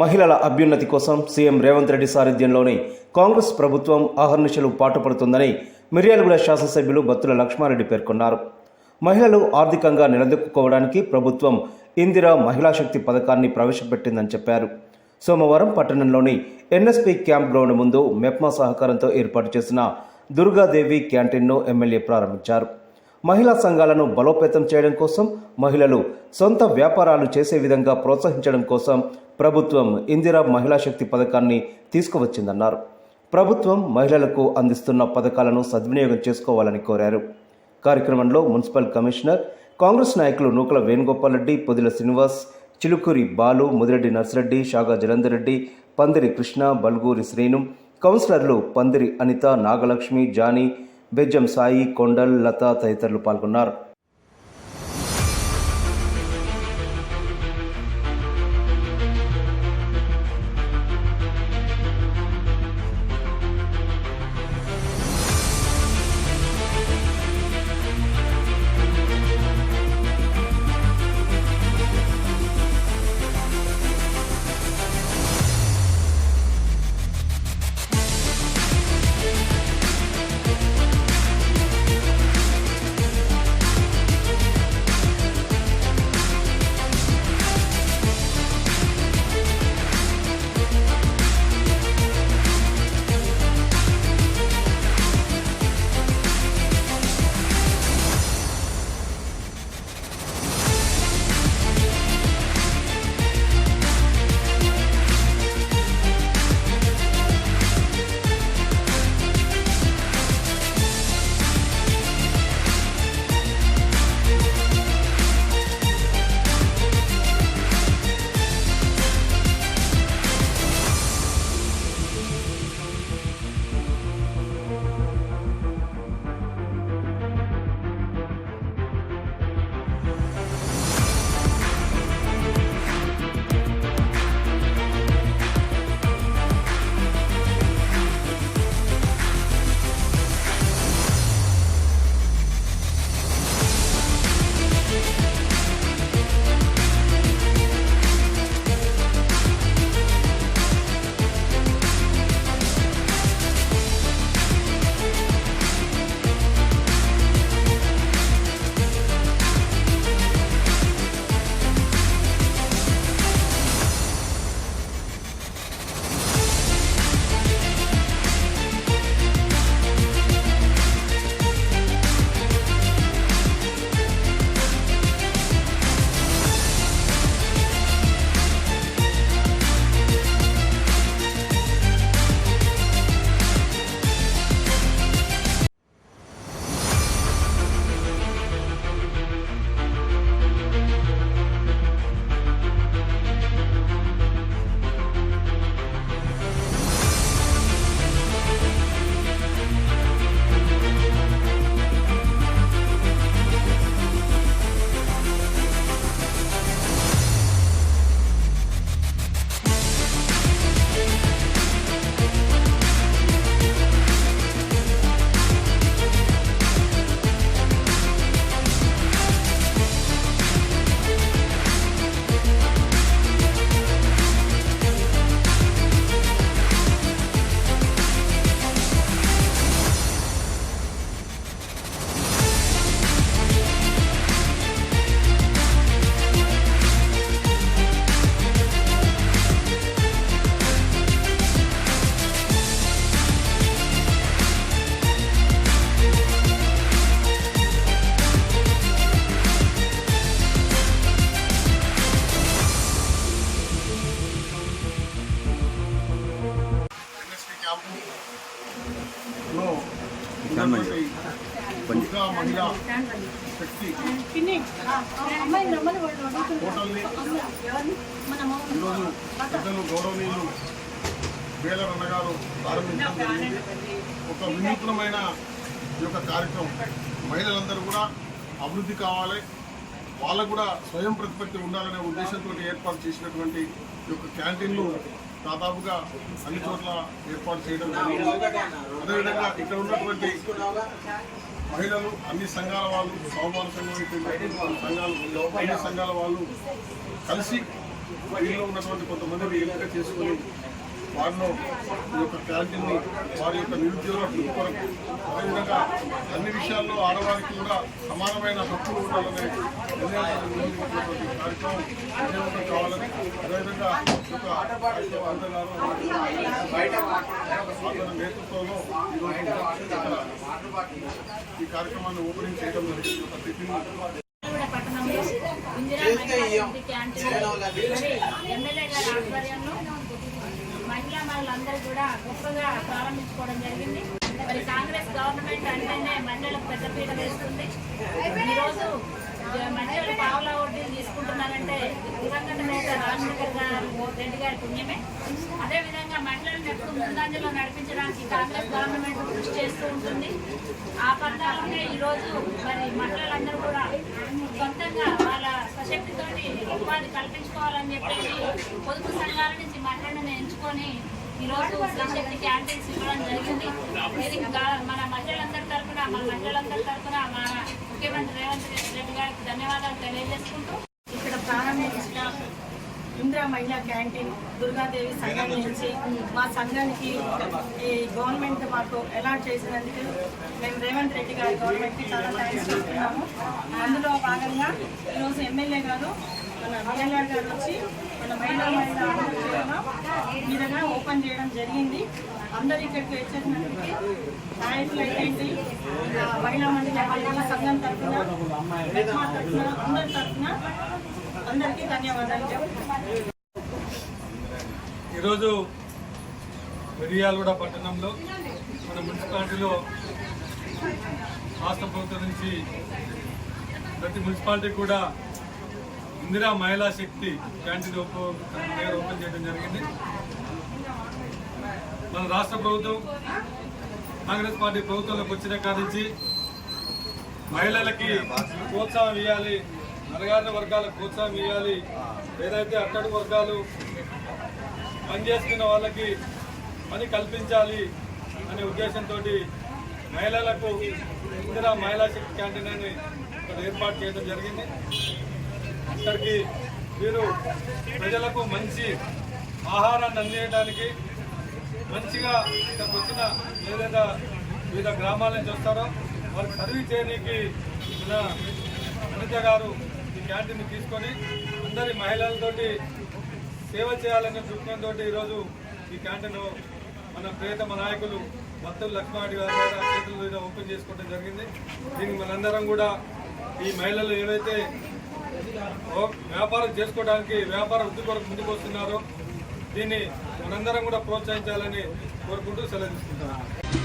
మహిళల అభ్యున్నతి కోసం సీఎం రేవంత్ రెడ్డి సారథ్యంలోని కాంగ్రెస్ ప్రభుత్వం అహర్నిశలు పాటుపడుతుందని మిర్యాలగూడ శాసనసభ్యులు బత్తుల లక్ష్మారెడ్డి పేర్కొన్నారు. మహిళలు ఆర్థికంగా నిలదొక్కుకోవడానికి ప్రభుత్వం ఇందిరా మహిళా శక్తి పథకాన్ని ప్రవేశపెట్టిందని చెప్పారు. సోమవారం పట్టణంలోని ఎన్ఎస్పి క్యాంప్ గ్రౌండ్ ముందు మెప్మా సహకారంతో ఏర్పాటు చేసిన దుర్గాదేవి క్యాంటీన్ను ఎమ్మెల్యే ప్రారంభించారు. మహిళా సంఘాలను బలోపేతం చేయడం కోసం మహిళలు సొంత వ్యాపారాలు చేసే విధంగా ప్రోత్సహించడం కోసం ప్రభుత్వం ఇందిరా మహిళా శక్తి పథకాన్ని తీసుకువచ్చిందన్నారు. ప్రభుత్వం మహిళలకు అందిస్తున్న పథకాలను సద్వినియోగం చేసుకోవాలని కోరారు. కార్యక్రమంలో మున్సిపల్ కమిషనర్ కాంగ్రెస్ నాయకులు నూకల వేణుగోపాల్ రెడ్డి పొదిల శ్రీనివాస్ చిలుకూరి బాలు ముదిరెడ్డి నర్సిరెడ్డి షాగా జలంధర్ రెడ్డి పందిరి కృష్ణ బల్గూరి శ్రీను కౌన్సిలర్లు పందిరి అనిత నాగలక్ష్మి జానీ బెజ్జం సాయి కొండల్ లత తదితరులు పాల్గొన్నారు. మహిళా శక్తి. హోటల్ని ఈరోజు పెద్దలు గౌరవనీయులు వేల గారు ప్రారంభించడం జరిగింది. ఒక వినూత్నమైన ఈ యొక్క కార్యక్రమం. మహిళలందరూ కూడా అభివృద్ధి కావాలి. వాళ్ళకు కూడా స్వయం ప్రతిపత్తి ఉండాలనే ఉద్దేశంతో ఏర్పాటు చేసినటువంటి ఈ యొక్క క్యాంటీన్లు దాదాపుగా అన్ని చోట్ల ఏర్పాటు చేయడం జరిగింది. అదేవిధంగా ఇక్కడ ఉన్నటువంటి మహిళలు అన్ని సంఘాల వాళ్ళు సోమవారం సంఘం సంఘాలు అన్ని సంఘాల వాళ్ళు కలిసి వీళ్ళలో ఉన్నటువంటి కొంతమందిని ఎంపిక చేసుకొని వారిలో ఈ యొక్క క్యాంటీన్ని వారి యొక్క నిరుద్యోగ కొరకు అదేవిధంగా అన్ని విషయాల్లో ఆడవారికి కూడా సమానమైన హక్కులు ఉండాలనే కార్యక్రమం విజయవంతం కావాలని అదేవిధంగా అందరి నేతృత్వంలో ఈ కార్యక్రమాన్ని ఓపెనింగ్ చేయడం జరిగింది. ఒక టిఫిన్ కూడా పట్టణంలో ఇందిరా క్యాంటీన్ మరి ఎమ్మెల్యే గారి ఆధ్వర్యంలో మహిళా కూడా గొప్పగా ప్రారంభించుకోవడం జరిగింది. మరి కాంగ్రెస్ గవర్నమెంట్ అంటేనే మహిళలకు పెద్దపీట వేస్తుంది. ఈరోజు మహిళలు పావుల వడ్డీలు తీసుకుంటున్నారంటే దివంగత నేత రాజశేఖర్ గారు రెడ్డి గారి పుణ్యమే. అదేవిధంగా మహిళలను ఎప్పుడు ముందంజలో నడిపించడానికి కాంగ్రెస్ గవర్నమెంట్ కృషి చేస్తూ ఉంటుంది. ఆ పథకాలనే ఈరోజు మరి మహిళలందరూ కూడా సొంతంగా వాళ్ళ స్వశక్తితోటి ఉపాధి కల్పించుకోవాలని చెప్పేసి పొదుపు సంఘాల నుంచి మహిళలను ఎంచుకొని ఈరోజు స్వశక్తి క్యాంటీన్స్ ఇవ్వడం జరిగింది. ఇది మన మహిళలందరి తరఫున మన మహిళలందరి తరఫున మన ముఖ్యమంత్రి రేవంత్ రెడ్డి గారికి ధన్యవాదాలు తెలియజేసుకుంటూ ఇక్కడ ప్రారంభించిన ఇందిరా మహిళా క్యాంటీన్ దుర్గాదేవి సంఘం నుంచి మా సంఘానికి ఈ గవర్నమెంట్ మాకు అలాట్ చేసినందుకు మేము రేవంత్ రెడ్డి గారి గవర్నమెంట్కి చాలా థ్యాంక్స్ చెప్తున్నాము. అందులో భాగంగా ఈరోజు ఎమ్మెల్యే గారు మన విజయవాడ గారు వచ్చి మన మహిళా మహిళా ఓపెన్ చేయడం జరిగింది. అందరు ఇక్కడికి వచ్చేసినందుకు నాయకులు అయితే మహిళా మండలి సంఘం తరఫున తరఫున అందరి తరఫున అందరికీ ధన్యవాదాలు ఈరోజు మిరియాలగూడ పట్టణంలో మన మున్సిపాలిటీలో రాష్ట్ర ప్రభుత్వం నుంచి ప్రతి మున్సిపాలిటీ కూడా ఇందిరా మహిళా శక్తి క్యాంటీన్ ఓపెన్ దగ్గర ఓపెన్ చేయడం జరిగింది. మన రాష్ట్ర ప్రభుత్వం కాంగ్రెస్ పార్టీ ప్రభుత్వంలోకి వచ్చిన కాడి మహిళలకి ప్రోత్సాహం ఇవ్వాలి అనగారిన వర్గాలకు ప్రోత్సాహం ఇవ్వాలి. ఏదైతే అట్టడుగు వర్గాలు పనిచేసుకున్న వాళ్ళకి పని కల్పించాలి అనే ఉద్దేశంతో మహిళలకు ఇందిరా మహిళా శక్తి క్యాంటీన్ అని ఏర్పాటు చేయడం జరిగింది. సెక్టర్కి వీరు ప్రజలకు మంచి ఆహారాన్ని అందించడానికి మంచిగా ఇక్కడికి వచ్చిన ఏదైనా వివిధ గ్రామాల నుంచి వస్తారో వారికి సర్వీస్ చేయడానికి మన అనిత గారు ఈ క్యాంటీన్ తీసుకొని అందరి మహిళలతోటి సేవ చేయాలనే దృక్పథంతో ఈరోజు ఈ క్యాంటీన్ మన ప్రియతమ నాయకులు భక్తులు లక్ష్మారెడ్డి గారు చేతుల మీద ఓపెన్ చేసుకోవడం జరిగింది. దీనికి మనందరం కూడా ఈ మహిళలు ఏవైతే వ్యాపారం చేసుకోవడానికి వ్యాపార వృద్ధి కొరకు ముందుకు వస్తున్నారు. దీన్ని మనందరం కూడా ప్రోత్సహించాలని కోరుకుంటూ సెలవు తీసుకుంటున్నాను.